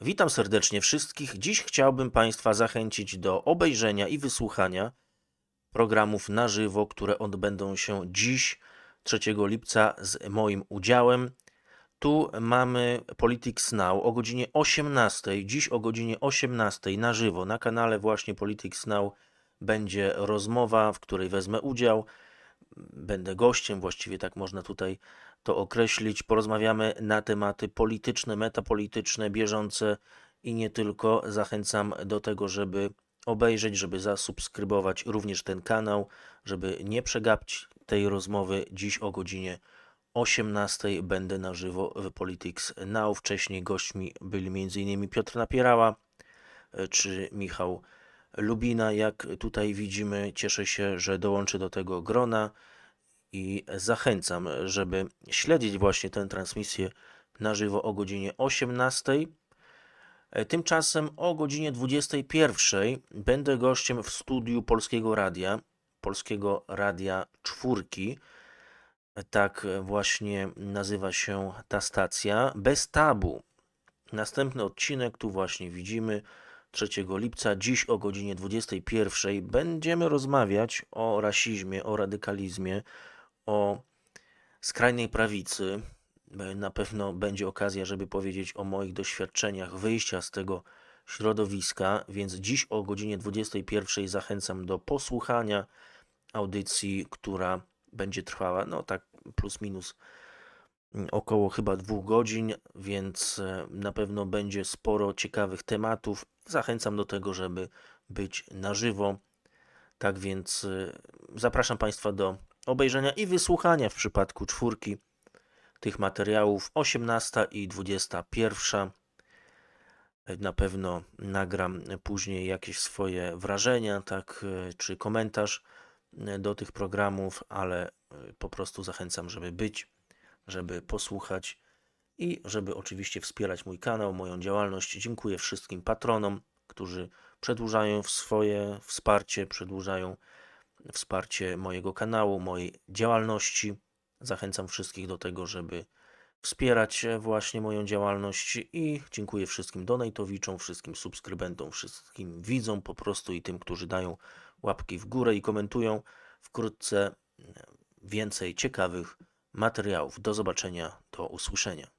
Witam serdecznie wszystkich. Dziś chciałbym Państwa zachęcić do obejrzenia i wysłuchania programów na żywo, które odbędą się dziś, 3 lipca, z moim udziałem. Tu mamy Politics Now o godzinie 18. Dziś o godzinie 18 na żywo na kanale właśnie Politics Now będzie rozmowa, w której wezmę udział. Będę gościem, właściwie tak można tutaj to określić. Porozmawiamy na tematy polityczne, metapolityczne, bieżące i nie tylko. Zachęcam do tego, żeby obejrzeć, żeby zasubskrybować również ten kanał, żeby nie przegapić tej rozmowy. Dziś o godzinie 18 będę na żywo w Politics Now. Wcześniej gośćmi byli m.in. Piotr Napierała e, czy Michał Lubina. Jak tutaj widzimy, cieszę się, że dołączy do tego grona i zachęcam, żeby śledzić właśnie tę transmisję na żywo o godzinie 18. E, Tymczasem o godzinie 21 będę gościem w studiu Polskiego Radia, Polskiego Radia Czwórki. Tak właśnie nazywa się ta stacja. Bez tabu. Następny odcinek tu właśnie widzimy 3 lipca. Dziś o godzinie 21 będziemy rozmawiać o rasizmie, o radykalizmie, o skrajnej prawicy. E, Na pewno będzie okazja, żeby powiedzieć o moich doświadczeniach wyjścia z tego środowiska, więc dziś o godzinie 21 zachęcam do posłuchania audycji, która będzie trwała, no tak plus minus około chyba dwóch godzin, więc e, na pewno będzie sporo ciekawych tematów. Zachęcam do tego, żeby być na żywo. Tak więc e, zapraszam Państwa do obejrzenia i wysłuchania w przypadku czwórki tych materiałów 18 i 21. Na pewno nagram później jakieś swoje wrażenia, tak, e, czy komentarz e, do tych programów, ale e, po prostu zachęcam, żeby być, żeby posłuchać i żeby oczywiście wspierać mój kanał, moją działalność. Dziękuję wszystkim patronom, którzy przedłużają swoje wsparcie, przedłużają wsparcie mojego kanału, mojej działalności. Zachęcam wszystkich do tego, żeby wspierać właśnie moją działalność i dziękuję wszystkim donatowiczom, wszystkim subskrybentom, wszystkim widzom po prostu i tym, którzy dają łapki w górę i komentują. Wkrótce więcej ciekawych materiałów. Do zobaczenia, do usłyszenia.